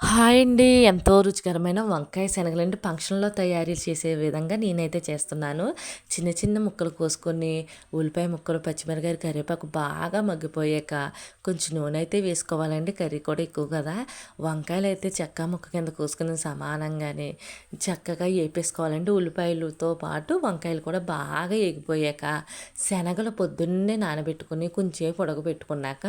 Hi అండి. ఎంతో రుచికరమైన వంకాయ శనగలండి ఫంక్షన్‌లో తయారీ చేసే విధంగా నేనైతే చేస్తున్నాను. చిన్న చిన్న ముక్కలు కోసుకొని, ఉల్లిపాయ ముక్కలు, పచ్చిమిరకాయ కరివేపాకు బాగా మగ్గిపోయాక కొంచెం నూనె అయితే వేసుకోవాలండి. కర్రీ కూడా ఎక్కువ కదా! వంకాయలు అయితే చెక్క ముక్క కింద కోసుకుని సమానంగానే చక్కగా వేపేసుకోవాలండి ఉల్లిపాయలతో పాటు వంకాయలు కూడా బాగా ఎగిపోయాక శనగలు పొద్దున్నే నానబెట్టుకుని కొంచెం ఉడకబెట్టుకున్నాక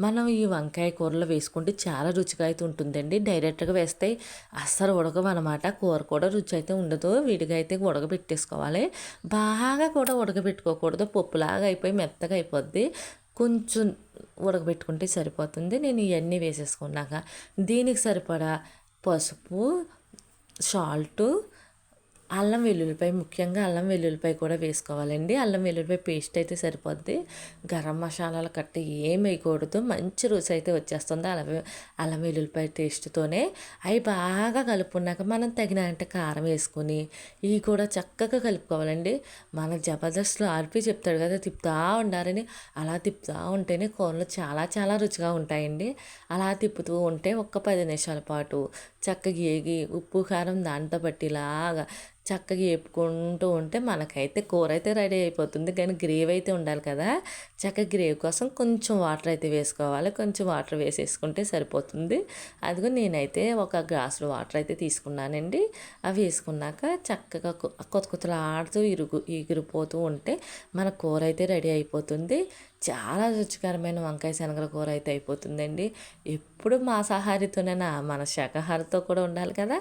మనం ఈ వంకాయ కూరలో వేసుకుంటే చాలా రుచిగా అయితే ఉంటుందండి. డైరెక్ట్గా వేస్తే అస్సలు ఉడకవన్నమాట కూర కూడా రుచి అయితే ఉండదు. విడిగా అయితే ఉడకబెట్టేసుకోవాలి. బాగా కూడా ఉడకబెట్టుకోకూడదు. పప్పులాగా అయిపోయి మెత్తగా అయిపోద్ది. కొంచెం ఉడకబెట్టుకుంటే సరిపోతుంది. నేను ఇవన్నీ వేసేసుకున్నాక దీనికి సరిపడా పసుపు సాల్టు అల్లం వెల్లుల్లిపాయ ముఖ్యంగా అల్లం వెల్లుల్లిపాయ కూడా వేసుకోవాలండి. అల్లం వెల్లుల్లిపాయ పేస్ట్ అయితే సరిపోద్ది. గరం మసాలాలు కట్ట ఏం వేయకూడదు. మంచి రుచి అయితే వచ్చేస్తుంది అల్లం అల్లం వెల్లుల్లిపాయ టేస్ట్తోనే అవి బాగా కలుపుకున్నాక మనం తగినంత కారం వేసుకొని ఇవి కూడా చక్కగా కలుపుకోవాలండి. మన జబర్దస్త్లో ఆర్పి చెప్తాడు కదా తిప్పుతూ ఉండాలని. అలా తిప్పుతూ ఉంటేనే కూరలు చాలా చాలా రుచిగా ఉంటాయండి. అలా తిప్పుతూ ఉంటే ఒక్క పది నిమిషాల పాటు చక్కగా ఏగి ఉప్పు కారం దాంతో పట్టిలాగా చక్కగా వేపుకుంటూ ఉంటే మనకైతే కూర అయితే రెడీ అయిపోతుంది. కానీ గ్రేవీ అయితే ఉండాలి కదా. చక్కగా గ్రేవీ కోసం కొంచెం వాటర్ అయితే వేసుకోవాలి. కొంచెం వాటర్ వేసేసుకుంటే సరిపోతుంది. అదిగో నేనైతే ఒక గ్లాసులో వాటర్ అయితే తీసుకున్నానండి. అవి వేసుకున్నాక చక్కగా కొత్త కొత్తలు ఆడుతూ ఇరుగు ఎగిరిపోతూ ఉంటే మన కూర అయితే రెడీ అయిపోతుంది. చాలా రుచికరమైన వంకాయ శనగల కూర అయితే అయిపోతుందండి. ఎప్పుడు మాంసాహారితోనైనా మన శాకాహారితో కూడా ఉండాలి కదా.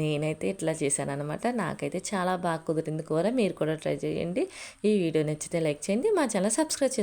నేనైతే ఇట్లా చేశాననమాట నాకైతే చాలా బాగా కుదిరింది కూర. మీరు కూడా ట్రై చేయండి. ఈ వీడియో నచ్చితే లైక్ చేయండి. మా ఛానల్ సబ్స్క్రైబ్ చేసుకోండి